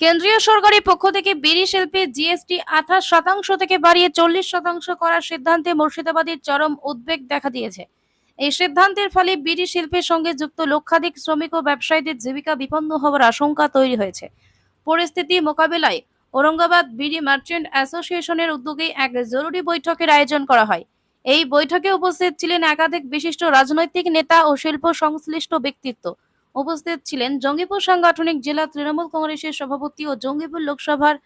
কেন্দ্রীয় সরকারের পক্ষ থেকে বিড়ি শিল্পে জিএসটি আঠাশ শতাংশ থেকে বাড়িয়ে চল্লিশ শতাংশ করার সিদ্ধান্তে মুর্শিদাবাদের চরম উদ্বেগ দেখা দিয়েছে। এই সিদ্ধান্তের ফলে বিড়ি শিল্পের সঙ্গে যুক্ত লক্ষাধিক শ্রমিক ও ব্যবসায়ীদের জীবিকা বিপন্ন হওয়ার আশঙ্কা তৈরি হয়েছে। পরিস্থিতি মোকাবেলায় ঔরঙ্গাবাদ বিড়ি মার্চেন্ট অ্যাসোসিয়েশনের উদ্যোগে এক জরুরি বৈঠকের আয়োজন করা হয়। এই বৈঠকে উপস্থিত ছিলেন একাধিক বিশিষ্ট রাজনৈতিক নেতা ও শিল্প সংশ্লিষ্ট ব্যক্তিত্ব। উপস্থিত ছিলেন জঙ্গিপুর সাংগঠনিক জেলা তৃণমূল কংগ্রেসের সভাপতি ও জঙ্গিপুর লোকসভার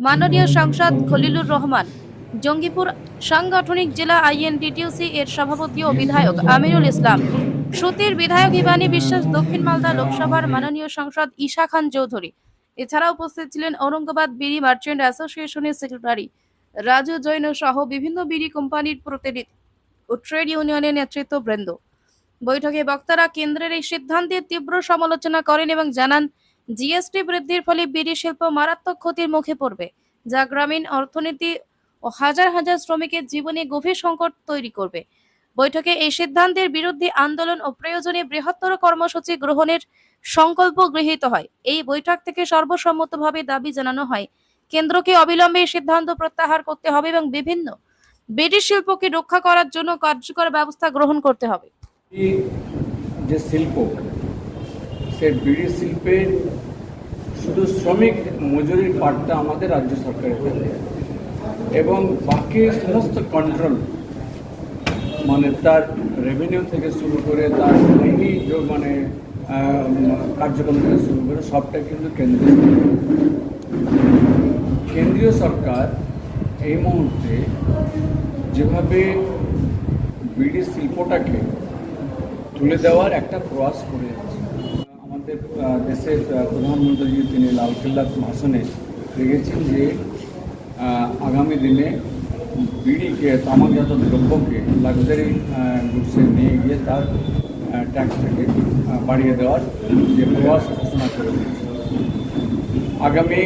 মাননীয় সাংসদ খলিলুর রহমান। জঙ্গিপুর সাংগঠনিক জেলা আইএনটিটিউসি এর সভাপতি ও বিধায়ক আমিরুল ইসলাম। সুতির বিধায়ক ইবানী বিশ্বাস দক্ষিণ মালদা লোকসভার মাননীয় সাংসদ ঈশা খান চৌধুরী। এছাড়া উপস্থিত ছিলেন ঔরঙ্গাবাদ বিড়ি মার্চেন্ট অ্যাসোসিয়েশনের সেক্রেটারি রাজু জৈন সহ বিভিন্ন বিড়ি কোম্পানির প্রতিনিধি ও ট্রেড ইউনিয়নের নেতৃত্ব নেতৃত্ববৃন্দ। বৈঠকে বক্তারা কেন্দ্রের এই সিদ্ধান্তের তীব্র সমালোচনা করেন এবং জানান, জিএসটি বৃদ্ধির ফলে বিড়ি শিল্প মারাত্মক ক্ষতির মুখে পড়বে, যা গ্রামীণ অর্থনীতি ও হাজার হাজার শ্রমিকের জীবনে গভীর সংকট তৈরি করবে। বৈঠকে এই সিদ্ধান্তের বিরুদ্ধে আন্দোলন ও প্রয়োজনে বৃহত্তর কর্মসূচি গ্রহণের সংকল্প গৃহীত হয়। এই বৈঠক থেকে সর্বসম্মতভাবে দাবি জানানো হয়, কেন্দ্রকে অবিলম্বে এই সিদ্ধান্ত প্রত্যাহার করতে হবে এবং বিভিন্ন বিড়ি শিল্পকে রক্ষা করার জন্য কার্যকর ব্যবস্থা গ্রহণ করতে হবে। যে শিল্প, সে বিড়ি শিল্পে শুধু শ্রমিক মজুরির পার্টটা আমাদের রাজ্য সরকারের থাকে এবং বাকি সমস্ত কন্ট্রোল মানে তার রেভিনিউ থেকে শুরু করে তার এই মানে কার্যক্রম থেকে শুরু করে সবটা কিন্তু কেন্দ্রীয় কেন্দ্রীয় সরকার এই মুহূর্তে যেভাবে বিড়ি শিল্পটাকে তুলে দেওয়ার একটা প্রয়াস করে আমাদের দেশের প্রধানমন্ত্রী তিনি লালকেল্লার ভাষণে রেখেছেন যে আগামী দিনে বিড়িকে, তামাকজাত দ্রব্যকে লাক্সারি গুডসে নিয়ে গিয়ে তার ট্যাক্সটাকে বাড়িয়ে দেওয়ার যে প্রয়াস ঘোষণা করে দিয়েছে। আগামী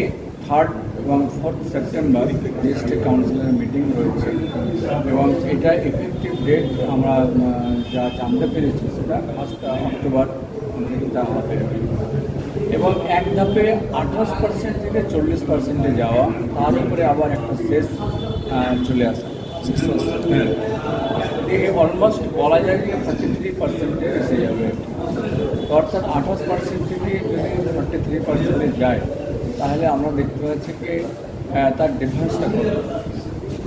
থার্ড এবং ফোর্থ সেপ্টেম্বর জিএসটি কাউন্সিলের মিটিং রয়েছে। এবং এটা এফেক্টিভ ডেট আমরা যা জানতে পেরেছি সেটা ফার্স্ট অক্টোবর তা হবে। এবং এক ধাপে আঠাশ পার্সেন্ট থেকে চল্লিশ পার্সেন্টে যাওয়া, তার উপরে আবার একটা শেষ চলে আসা। অলমোস্ট বলা যায় যে থার্টি থ্রি পার্সেন্টে এসে যাবে। অর্থাৎ আঠাশ পার্সেন্ট থেকে যদি থার্টি থ্রি পার্সেন্টে যায় তাহলে আমরা দেখতে পাচ্ছি যে তার ডিফারেন্সটা কত?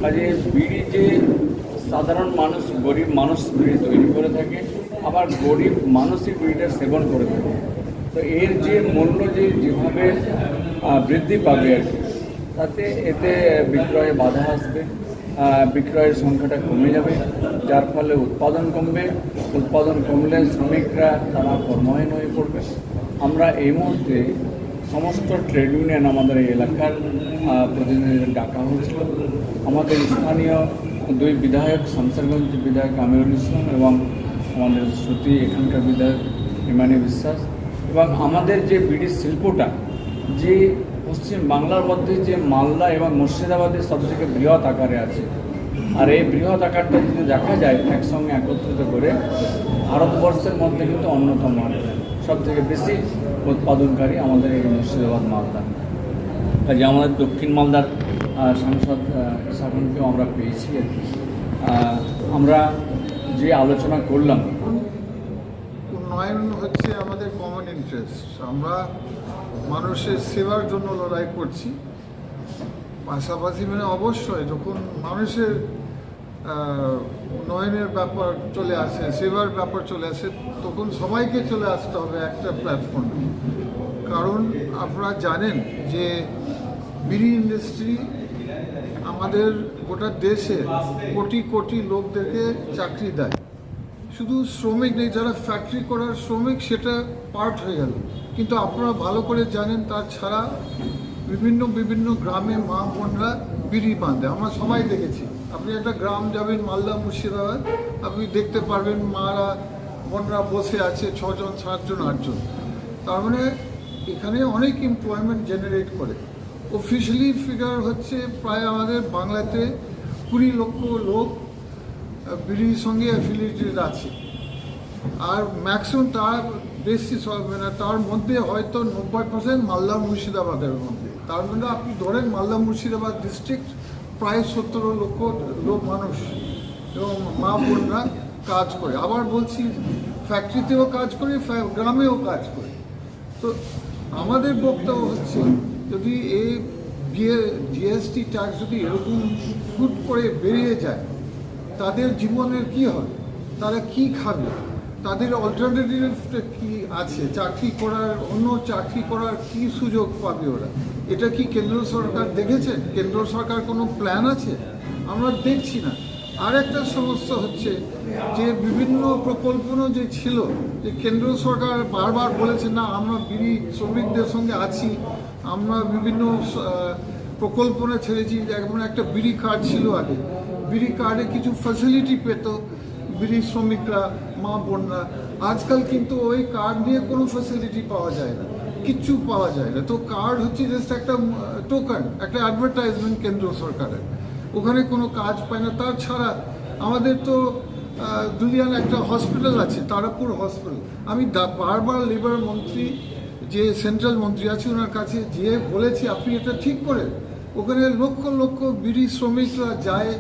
কাজে বিড়ি যে সাধারণ মানুষ, গরিব মানুষ বিড়ি তৈরি করে থাকে, আবার গরিব মানুষই বিড়িটা সেবন করে থাকে। তো এর যে মূল্য যে যেভাবে বৃদ্ধি পাবে আর কি, তাতে এতে বিক্রয়ে বাধা আসবে বিক্রয়ের সংখ্যাটা কমে যাবে, যার ফলে উৎপাদন কমবে। উৎপাদন কমলে শ্রমিকরা তারা কর্মহীন হয়ে পড়বে। আমরা এই মুহূর্তে সমস্ত ট্রেড ইউনিয়ন আমাদের এই এলাকার প্রতিনিধিদের ডাকা হয়েছিল। আমাদের স্থানীয় দুই বিধায়ক, শামসারগঞ্জ বিধায়ক আমিরুল ইসলাম এবং আমাদের শ্রুতি, এখানকার বিধায়ক ইমানি বিশ্বাস এবং আমাদের যে বিড়ি শিল্পটা, যে পশ্চিম বাংলার মধ্যে যে মালদা এবং মুর্শিদাবাদের সবথেকে বৃহৎ আকারে আছে। আর এই বৃহৎ আকারটা যদি দেখা যায়, একসঙ্গে একত্রিত করে, ভারতবর্ষের মধ্যে কিন্তু অন্যতম সব থেকে বেশি উৎপাদনকারী আমাদের এই মুর্শিদাবাদ মালদা। কাজে আমাদের দক্ষিণ মালদার সাংসদ শাসনকেও আমরা পেয়েছি আমরা যে আলোচনা করলাম, উন্নয়ন হচ্ছে আমাদের কমন ইন্টারেস্ট আমরা মানুষের সেবার জন্য লড়াই করছি। পাশাপাশি মানে অবশ্যই যখন মানুষের উন্নয়নের ব্যাপার চলে আসে, সেবার ব্যাপার চলে আসে, তখন সবাইকে চলে আসতে হবে একটা প্ল্যাটফর্মে কারণ আপনারা জানেন যে বিড়ি ইন্ডাস্ট্রি আমাদের গোটা দেশে কোটি কোটি লোকদেরকে চাকরি দেয়। শুধু শ্রমিক নেই, যারা ফ্যাক্টরি করার শ্রমিক, সেটা পার্ট হয়ে গেল। কিন্তু আপনারা ভালো করে জানেন, তার ছাড়া বিভিন্ন বিভিন্ন গ্রামে মা বোনরা বিড়ি বাঁধে। আমরা সবাই দেখেছি। আপনি একটা গ্রাম যাবেন, মালদা, মুর্শিদাবাদ, আপনি দেখতে পারবেন মারা, বোনরা বসে আছে, ছজন, সাতজন, আটজন। তার মানে এখানে অনেক এমপ্লয়মেন্ট জেনারেট করে। অফিসিয়ালি ফিগার হচ্ছে প্রায় আমাদের বাংলাতে কুড়ি লক্ষ লোক বিড়ির সঙ্গে অ্যাফিলিয়েটেড আছে। আর ম্যাক্সিমাম তার বেশি না তার মধ্যে হয়তো নব্বই পার্সেন্ট মালদা, মুর্শিদাবাদের মধ্যে। তার মধ্যে আপনি ধরেন মালদা, মুর্শিদাবাদ ডিস্ট্রিক্ট প্রায় সত্তর লক্ষ লোক মানুষ এবং মা বোনরা কাজ করে। আবার বলছি ফ্যাক্টরিতেও কাজ করে গ্রামেও কাজ করে। তো আমাদের বক্তব্য হচ্ছে, যদি এই জিএসটি ট্যাক্স যদি এরকম হুট করে বেরিয়ে যায়, তাদের জীবনের কি হবে? তারা কি খাবে? তাদের অল্টারনেটিভটা কি আছে? চাকরি করার, অন্য চাকরি করার কি সুযোগ পাবে ওরা? এটা কি কেন্দ্র সরকার দেখেছে? কেন্দ্র সরকার কোনো প্ল্যান আছে? আমরা দেখছি না। আর একটা সমস্যা হচ্ছে যে বিভিন্ন প্রকল্পনও যে ছিল, যে কেন্দ্র সরকার বারবার বলেছে, না, আমরা বিড়ি শ্রমিকদের সঙ্গে আছি, আমরা বিভিন্ন প্রকল্পনা ছেড়েছি। যেমন একটা বিড়ি কার্ড ছিল আগে। বিড়ি কার্ডে কিছু ফ্যাসিলিটি পেত বিড়ি শ্রমিকরা। মা বোনরা আজকাল কিন্তু ওই কার্ড নিয়ে কোনো ফ্যাসিলিটি পাওয়া যায় না, কিচ্ছু পাওয়া যায় না। তো কার্ড হচ্ছে জাস্ট একটা টোকেন একটা অ্যাডভার্টাইজমেন্ট কেন্দ্র সরকারের। ওখানে কোনো কাজ পায় না। তাছাড়া আমাদের তো দুলিয়ান একটা হসপিটাল আছে, তারাপুর হসপিটাল আমি বারবার লেবার মন্ত্রী, যে সেন্ট্রাল মন্ত্রী আছে, ওনার কাছে যেয়ে বলেছি, আপনি এটা ঠিক করে ওখানে লক্ষ লক্ষ বিড়ি শ্রমিকরা যায়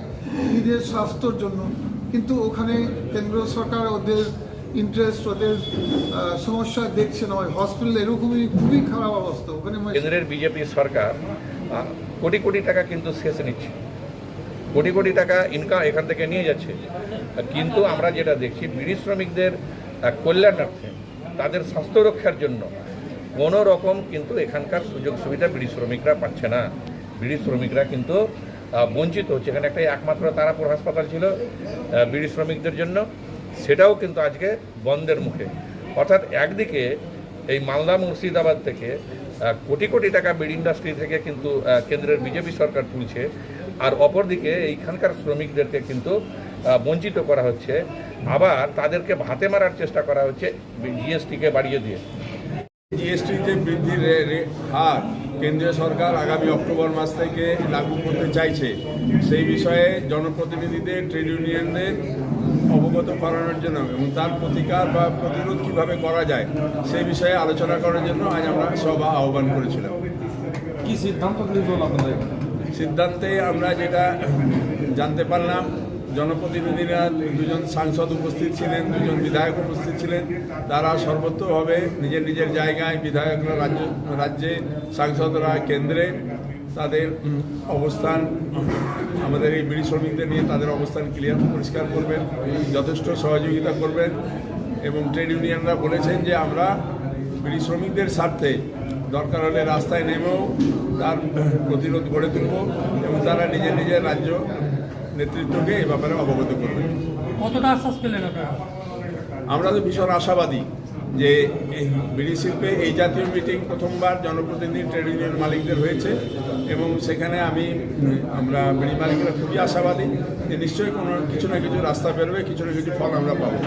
নিজের স্বাস্থ্যর জন্য। কিন্তু ওখানে কেন্দ্র সরকার ওদের ইন্টারেস্ট ওদের সমস্যা দেখছে না। হসপিটাল এরকমই খুবই খারাপ অবস্থা। ওখানে মানে- কেন্দ্রের বিজেপি সরকার কোটি কোটি টাকা কিন্তু শেষ নিচ্ছে। কোটি কোটি টাকা ইনকাম এখান থেকে নিয়ে যাচ্ছে। কিন্তু আমরা যেটা দেখছি, বিড়ি শ্রমিকদের কল্যাণার্থে তাদের স্বাস্থ্য রক্ষার জন্য কোনো রকম কিন্তু এখানকার সুযোগ সুবিধা বিড়ি শ্রমিকরা পাচ্ছে না। বিড়ি শ্রমিকরা কিন্তু বঞ্চিত হচ্ছে এখানে একটা একমাত্র তারাপুর হাসপাতাল ছিল বিড়ি শ্রমিকদের জন্য। সেটাও কিন্তু আজকে বন্ধের মুখে। অর্থাৎ একদিকে এই মালদা মুর্শিদাবাদ থেকে কোটি কোটি টাকা বিড়ি ইন্ডাস্ট্রি থেকে কিন্তু কেন্দ্রের বিজেপি সরকার তুলছে, আর অপরদিকে এইখানকার শ্রমিকদেরকে কিন্তু বঞ্চিত করা হচ্ছে। আবার তাদেরকে ভাতে মারার চেষ্টা করা হচ্ছে জিএসটিকে বাড়িয়ে দিয়ে। জিএসটিতে বৃদ্ধির হার কেন্দ্রীয় সরকার আগামী অক্টোবর মাস থেকে লাগু করতে চাইছে। সেই বিষয়ে জনপ্রতিনিধিদের ট্রেড ইউনিয়নদের অবগত করানোর জন্য এবং তার প্রতিকার বা প্রতিরোধ কীভাবে করা যায় সেই বিষয়ে আলোচনা করার জন্য আজ আমরা সভা আহ্বান করেছিলাম। কি সিদ্ধান্ত সিদ্ধান্তে আমরা যেটা জানতে পারলাম জনপ্রতিনিধিরা দুজন সাংসদ উপস্থিত ছিলেন, দুজন বিধায়ক উপস্থিত ছিলেন। তারা সর্বত্রভাবে নিজের নিজের জায়গায় বিধায়করা, রাজ্য, রাজ্যে সাংসদরা, কেন্দ্রে তাদের অবস্থান, আমাদের এই বিড়ি শ্রমিকদের নিয়ে তাদের অবস্থান ক্লিয়ার, পরিষ্কার করবেন, যথেষ্ট সহযোগিতা করবেন এবং ট্রেড ইউনিয়নরা বলেছেন যে আমরা বিড়ি শ্রমিকদের স্বার্থে দরকার হলে রাস্তায় নেমেও তার প্রতিরোধ গড়ে তুলব এবং তারা নিজের নিজের রাজ্য নেতৃত্বকে এ ব্যাপারে অবগত করবেন কতটা আশ্বাস পেলেন আপনারা? আমরা তো ভীষণ আশাবাদী যে এই বিড়ি শিল্পে এই জাতীয় মিটিং প্রথমবার জনপ্রতিনিধি ট্রেড ইউনিয়ন মালিকদের হয়েছে এবং সেখানে আমি আমরা বিড়ি মালিকরা খুবই আশাবাদী যে নিশ্চয়ই কোনো কিছু না কিছু রাস্তা বেরোবে কিছু না কিছু ফল আমরা পাবো।